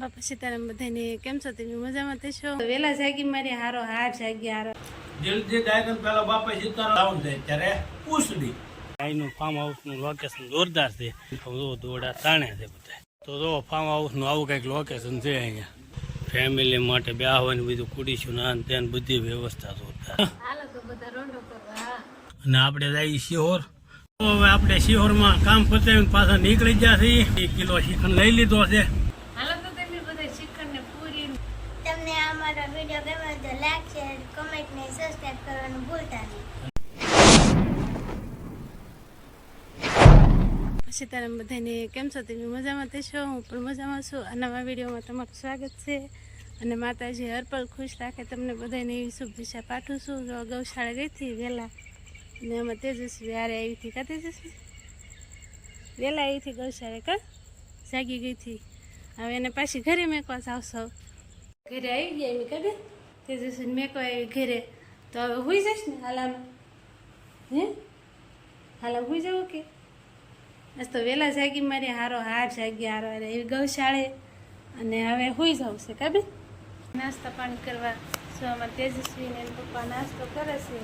બાપા સીતારામ બધાને કેમ છો તમે? મજામાં તે છો? વેલા જાગી મારી હારો હાર જાગી હારો. જલ્દી ડાયગન પેલા બાપા સીતારામ ડાઉન થાય ત્યારે પૂછડી અહીંનું ફાર્મ હાઉસનું લોકેશન જોરદાર છે. જો દોડા તાણે છે બધા. તો જો ફાર્મ હાઉસનું આવું કંઈક લોકેશન છે અહીંયા. ફેમિલી માટે બેહવાની બધું કુડીશું ના ને ત્યાં બધી વ્યવસ્થા જોરદાર. હાલો તો બધા રોંડો કરવા. અને આપણે જઈએ શિહોર. તો હવે આપણે શિહોરમાં કામ પતાવીને પાછા નીકળી ગયા છીએ. એક કિલો શિખંડ લઈ લીધો છે હાલો તો તમે બધા શ્રીખંડ ને પૂરી તમને આ મારો વીડિયો ગમ્યો તો લાઈક શેર કમેન્ટ ને સબસ્ક્રાઇબ કરવાનું ભૂલતા નહીં. સીતારામ બધાને કેમ છો? તમે મજામાં તે છો? હું પણ મજામાં છું. આ નવા વિડીયોમાં તમારું સ્વાગત છે. અને માતાજી હરપલ ખુશ રાખે. તમને બધાને એવી શુભેચ્છા પાઠું છું. જો ગૌશાળા ગઈ હતી વહેલા. અને અમે તેજસ્વી હારે આવી હતી. કા તેજસ્વી વહેલા આવી હતી ગૌશાળા કા? જાગી ગઈ હતી. હવે એને પાછી ઘરે મેકવા જાવશો ઘરે આવી ગયા એમ કદે મેં મેકવા આવી ઘરે. તો હવે હોઈ જઈશ ને હાલામાં? હે? હાલા હોઈ જવું કે? આજ તો વહેલા જાગી મારી હારો હાર જાગી હારો હારે એવી ગૌશાળે અને હવે હોઈ જવું છે કાબે નાસ્તા પાણી કરવા સુવામાં તેજસ્વીને પપ્પા નાસ્તો કરે છે.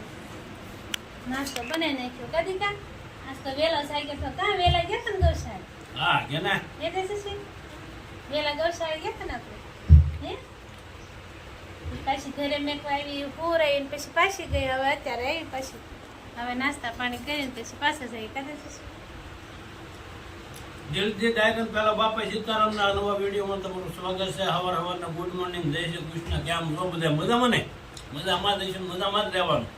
નાસ્તો બનાવી નાખ્યો. કદી કા આજ તો વહેલા જાગ્યા તો કાં વહેલા ગયા તને ગૌશાળે? હા ગયા ના. એ તેજસ્વી? વહેલા ગૌશાળે ગયા તને આપણે? હે? પાછી ઘરે મેકવા આવી પૂરાઈ ને પછી પાછી ગઈ, હવે અત્યારે આવી પાછી. હવે નાસ્તા પાણી કરીને પછી પાછા જઈ કાઢે જલ્દી ડાયરેક્ટ પેલા બાપા સીતારામ ના નવા વિડીયોમાં તમારું સ્વાગત છે. હવાર હવારના ગુડ મોર્નિંગ જય શ્રી કૃષ્ણ, કેમ છો બધા? મજામાં ને? મજામાં દઈશું મજામાં જ રહેવાનું.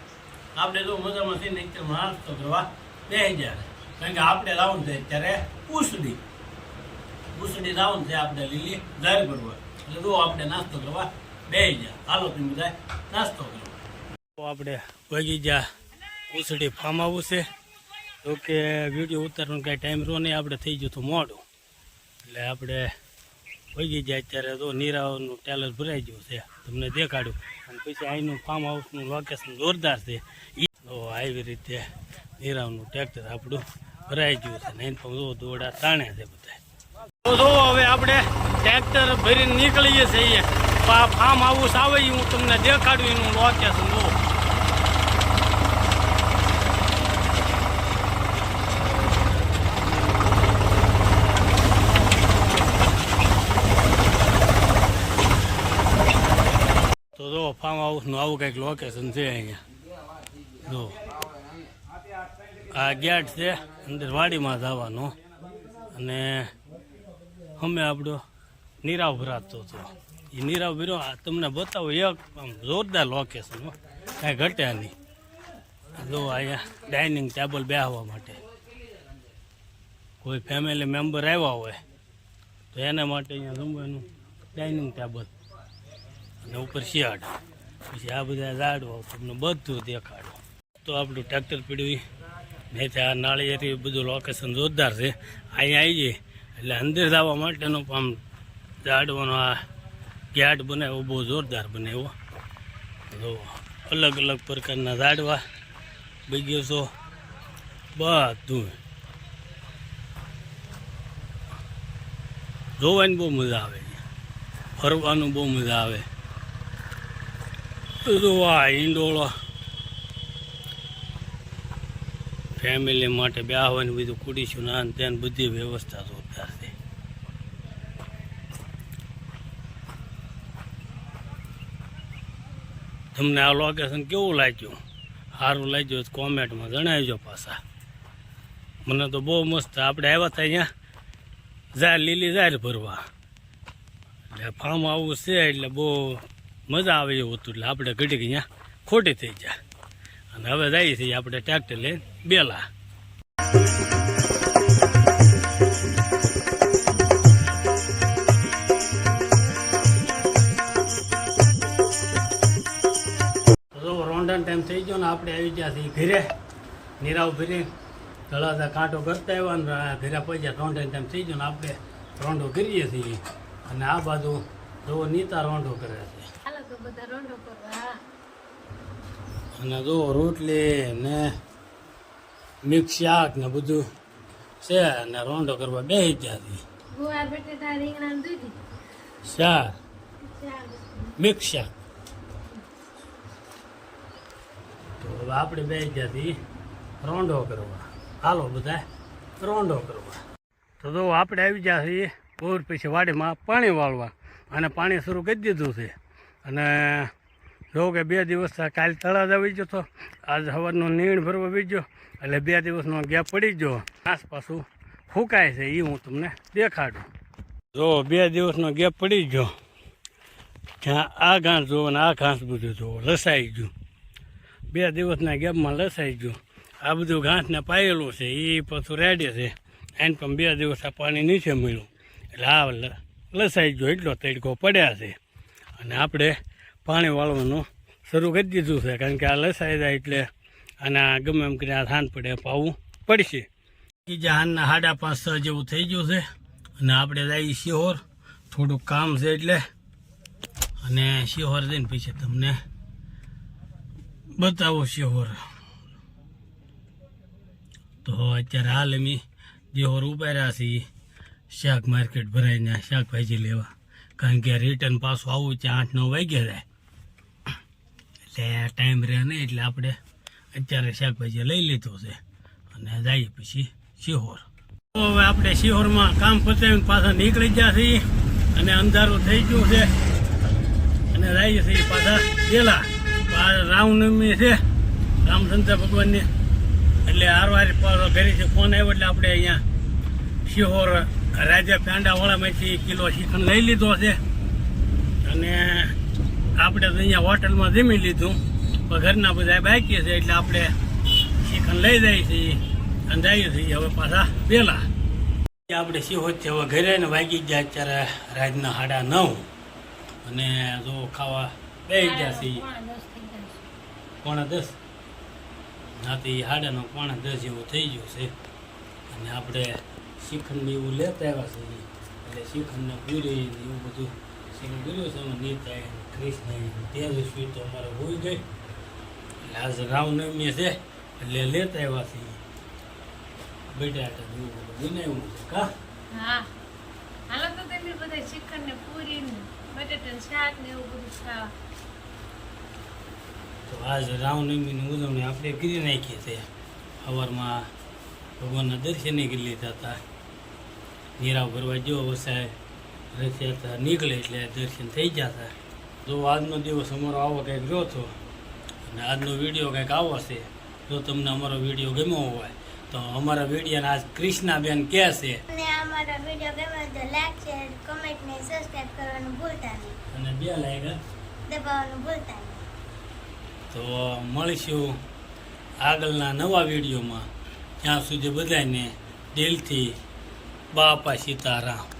આપણે તો મજામાં થઈને એકદમ નાસ્તો કરવા બે જાય કારણ કે આપણે રાઉન્ડ છે ત્યારે ઉસડી ઉસડી રાઉન્ડ છે આપણે લીલી દાળ કરવા એટલે જો આપણે નાસ્તો કરવા તમે બધા નાસ્તો કરવા તો આપણે વગી જા ઉસડી ફાર્મ હાઉસ છે. તો કે વીડિયો ઉતારવાનો કાંઈ ટાઈમ રહો નહીં, આપણે થઈ ગયું હતું મોડું. એટલે આપણે વગી જાય અત્યારે તો નીરાવનું ટેલર ભરાઈ ગયું છે. તમને દેખાડ્યું અને પછી અહીંનું ફાર્મ હાઉસનું લોકેશન જોરદાર છે. તો આવી રીતે નીરાવનું ટ્રેક્ટર આપણું ભરાઈ ગયું છે. ને પણ દોડા તાણે છે બધા જો હવે આપણે ટ્રેક્ટર ભરીને નીકળીએ છીએ ફાર્મ હાઉસ આવે એ હું તમને દેખાડું, એનું લોકેશન જો તો જો ફાર્મ હાઉસનું આવું કંઈક લોકેશન છે અહીંયા. જો આ ગેટ છે, અંદર વાડીમાં જવાનો. અને અમે આપણો નીરાવ ભરાતો હતો એ નીરાવ આ તમને બતાવો, એક આમ જોરદાર લોકેશન કાંઈ ઘટે નહીં. જો અહીંયા ડાઇનિંગ ટેબલ બેસવા માટે. કોઈ ફેમિલી મેમ્બર આવ્યા હોય, તો એના માટે અહીંયા જમવાનું ડાઇનિંગ ટેબલ અને ઉપર શિયાળ. પછી આ બધા ઝાડવા તમને બધું દેખાડો. તો આપણું ટ્રેક્ટર પીડવી નહીં તો આ નાળિયેરી બધું લોકેશન જોરદાર છે. અહીંયા આવી જઈએ. એટલે અંદર જવા માટેનો આમ ઝાડવાનો આ ગેટ બનાવ્યો બહુ જોરદાર બનાવ્યો તો અલગ અલગ પ્રકારના ઝાડવા બગીચો બધું. જોવાની બહુ મજા આવે. ફરવાનું બહુ મજા આવે. જોવા જો ઈંડોળો ફેમિલી માટે બેહવાની બધું કુડીશું, ના ત્યાં બધી વ્યવસ્થા જોરદાર છે તમને આ લોકેશન કેવું લાગ્યું? સારું લાગ્યું કોમેન્ટમાં જણાવજો પાછા. મને તો બહુ મસ્ત આપણે આવ્યા હતા અહીંયા. ઝાર લીલી ઝાર ભરવા. એટલે ફાર્મ આવું છે એટલે બહુ મજા આવે એવું હતું. એટલે આપણે ઘડીક અહીંયા ખોટી થઈ જાય અને હવે જઈએ છીએ આપણે ટ્રેક્ટર લઈને. બેલા. ગયો ને આપણે આવી ગયા છીએ ઘરે. નીરાવ ભરી તળાજા કાંટો કરતા આવ્યા ને આ પૈસા ટોંટે તેમ થઈ ગયો ને આપણે રોંડો કરીએ છીએ. અને આ બાજુ જો નીતા રોંડો કરે છે. અને જો રોટલી ને મિક્સ શાક ને બધું છે અને રોંડો કરવા બે ગયા છીએ. ચાર મિક્સ શાક. હવે આપણે બે જ્યાંથી રોંડો કરવા. હાલો બધા રોંડો કરવા. તો જો આપણે આવી ગયા છીએ બોર પછી વાડીમાં પાણી વાળવા અને પાણી શરૂ કરી દીધું છે. અને જો કે બે દિવસ કાલ તળાજ આવી ગયો તો આજ સવારનો નીણ ભરવો આવી એટલે બે દિવસનો ગેપ પડી ગયો. આસપાસું ફૂંકાય છે એ હું તમને દેખાડું. જો બે દિવસનો ગેપ પડી ગયો, જ્યાં આ ઘાસ જુઓ અને આ ઘાસ બધું જુઓ લસાઈ ગયું. બે દિવસના ગેપમાં લસાઈ ગયું. આ બધું ઘાસને પાયેલું છે એ પાછું રેડે છે. એને પણ બે દિવસ આ પાણી નીચે મળ્યું. એટલે આ લસાઈ ગયો, એટલો તડકો પડ્યા છે. અને આપણે પાણી વાળવાનું શરૂ કરી દીધું છે, કારણ કે આ લસાઈ જાય એટલે આના ગમે એમ કરીને આ ધાન પડે પાવું પડશે. બીજા હાનના સાડા પાંચ છ જેવું થઈ ગયું છે. અને આપણે જઈએ શિહોર. થોડુંક કામ છે એટલે. અને શિહોર જઈને પછી તમને બતાવો શિહોર. તો અત્યારે હાલ અમે શિહોર ઉપાડ્યા છીએ શાક માર્કેટ ભરાઈને શાકભાજી લેવા. કારણ કે રિટર્ન પાછું આવું ત્યાં આઠ નવ વાગ્યા જાય. એટલે ટાઈમ રહે નહીં, એટલે આપણે અત્યારે શાકભાજી લઈ લીધું છે. અને જઈએ પછી શિહોર. તો હવે આપણે શિહોરમાં કામ પતાવીને પાછા નીકળી ગયા છીએ. અને અંધારું થઈ ગયું છે. અને જઈએ છીએ પાછા પેલા રામનવમી છે રામચંદ્ર ભગવાનની. એટલે આરવારી પર ઘરે છે ફોન આવ્યો એટલે આપણે અહીંયા શિહોર રાજા પેંડાવાળામાંથી કિલો શ્રીખંડ લઈ લીધો છે. અને આપણે તો અહીંયા હોટલમાં જમી લીધું. ઘરના બધા બાકી છે, એટલે આપણે શ્રીખંડ લઈ જઈએ છીએ અને જઈએ છીએ હવે પાછા પહેલાં આપણે શિહોર છે હવે ઘરે ને વાગી ગયા અત્યારે રાજના સાડા નવ. અને જો ખાવા બે ગયા છીએ પોણા દસ. નાથી હાડાનો પોણા દસ જેવું થઈ ગયું છે. અને આપણે શિખંડ એવું લેતા આવ્યા છે એટલે શિખંડને પૂરી એવું બધું શિખંડ પૂર્યું છે અમે નીતા કૃષ્ણ સ્વીટ તો અમારે હોઈ ગઈ. એટલે આજે રામનવમી છે, એટલે લેતા આવ્યા છે બેટા એવું બધું બનાવ્યું છે. કા? હા. હાલો તો તમે બધા શિખંડ ને પૂરી બટેટા શાક ને એવું બધું ખાવા. તો આજ રામનવમીની ઉજવણી આપણે કરી નાખી છે. સવારમાં ભગવાનના દર્શને કરી લીધા હતા. નીરાવ કરવા જેવો વસાય રથયાત્રા નીકળે એટલે દર્શન થઈ ગયા હતા. જો આજનો દિવસ અમારો આવો કંઈક રહ્યો હતો અને આજનો વીડિયો કંઈક આવો છે જો તમને અમારો વીડિયો ગમ્યો હોય તો અમારા વિડીયોને આજ કૃષ્ણાબેન કહે છે. અને અમારો વીડિયો ગમે તો લાઈક શેર કમેન્ટ ને સબસ્ક્રાઇબ કરવાનું ભૂલતા નહીં. અને બે લાગ્યા દબાવવાનું ભૂલતા નહીં. તો મળીશું આગળના નવા વિડીયોમાં. ત્યાં સુધી બધાને દિલથી બાપા સીતારામ.